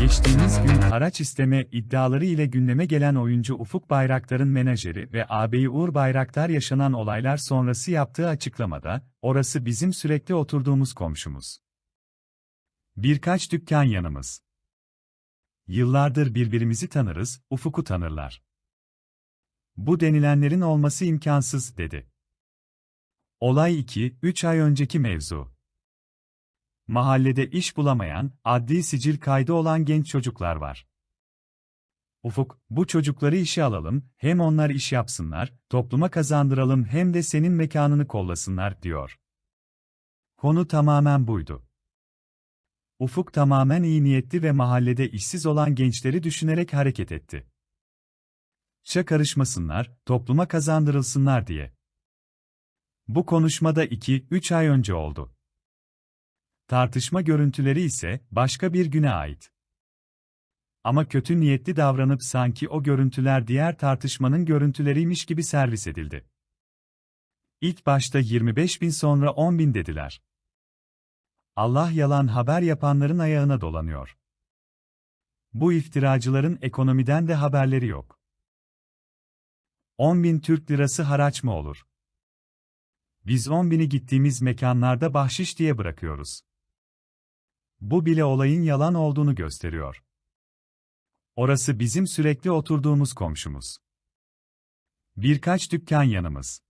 Geçtiğimiz gün haraç isteme iddiaları ile gündeme gelen oyuncu Ufuk Bayraktar'ın menajeri ve ağabeyi Uğur Bayraktar yaşanan olaylar sonrası yaptığı açıklamada, orası bizim sürekli oturduğumuz komşumuz. Birkaç dükkan yanımız. Yıllardır birbirimizi tanırız, Ufuk'u tanırlar. Bu denilenlerin olması imkansız, dedi. Olay 2-3 ay önceki mevzu. Mahallede iş bulamayan, adli sicil kaydı olan genç çocuklar var. Ufuk, bu çocukları işe alalım, hem onlar iş yapsınlar, topluma kazandıralım hem de senin mekanını kollasınlar, diyor. Konu tamamen buydu. Ufuk tamamen iyi niyetli ve mahallede işsiz olan gençleri düşünerek hareket etti. Şa karışmasınlar, topluma kazandırılsınlar diye. Bu konuşmada 2-3 ay önce oldu. Tartışma görüntüleri ise başka bir güne ait. Ama kötü niyetli davranıp sanki o görüntüler diğer tartışmanın görüntüleriymiş gibi servis edildi. İlk başta 25 bin sonra 10 bin dediler. Allah yalan haber yapanların ayağına dolanıyor. Bu iftiracıların ekonomiden de haberleri yok. 10 bin Türk lirası haraç mı olur? Biz 10 bini gittiğimiz mekanlarda bahşiş diye bırakıyoruz. Bu bile olayın yalan olduğunu gösteriyor. Orası bizim sürekli oturduğumuz komşumuz. Birkaç dükkan yanımız.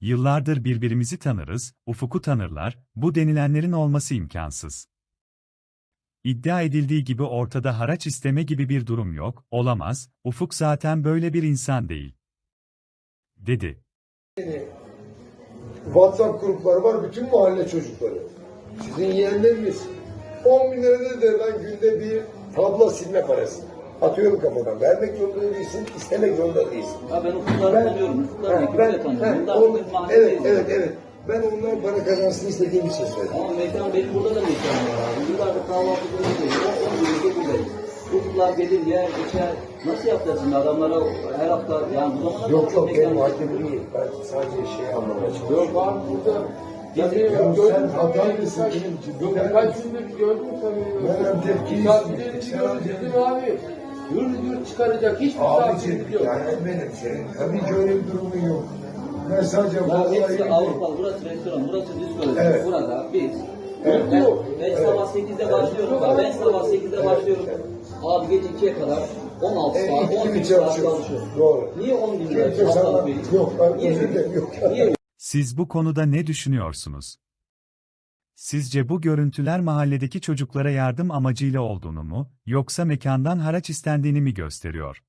Yıllardır birbirimizi tanırız, Ufuk'u tanırlar, bu denilenlerin olması imkansız. İddia edildiği gibi ortada haraç isteme gibi bir durum yok, olamaz, Ufuk zaten böyle bir insan değil. Dedi. WhatsApp grupları var, bütün mahalle çocukları. Sizin yeğenleriniz 10 bin lira nedir lan günde bir tablo silme parası. Atıyorum kafadan. Vermek zorunda değilsin, istemek zorunda değilsin. Ya ben. Ufukları Ha, ekibi ben, de tanıyorum. bir mahalledeyiz. evet, evet, evet. Ben onlar para kazansın istediğim için söyledim. Ama mekan benim burada da mekanım var abi. Yıllardır kahvaltı buradayım. O 10 yıldır buradayım. Ufuklar gelir, yer, içer. Nasıl şimdi adamlara her hafta yani bu zamana Yok yok benim haddim değil. Ben sadece şey anlamaya çalışıyorum. Yok abi burada. Ya sen hataylısın benim için. Yok Ben- gündür gördüm seni. Ben tepkiyi istedim, sen gördüm abi. Hür hür çıkaracak hiç Abicim misafirlik yok. yani benim senin tabii ki öyle bir durumun yok. Ben sadece Ya hepsi Avrupa, burası restoran, burası diskotek. Evet. Burada biz. Ben, ben sabah 8'de başlıyorum. Ben sabah 8'de başlıyorum. Abi gece 2'ye kadar 16 E, saat, iki 18 gibi saat çalışıyorum. Doğru. Niye 10 bin lira? Haftalık Yok, ben Niye özür böyle? dilerim, yok. Niye Siz bu konuda ne düşünüyorsunuz? Sizce bu görüntüler mahalledeki çocuklara yardım amacıyla olduğunu mu, yoksa mekandan haraç istendiğini mi gösteriyor?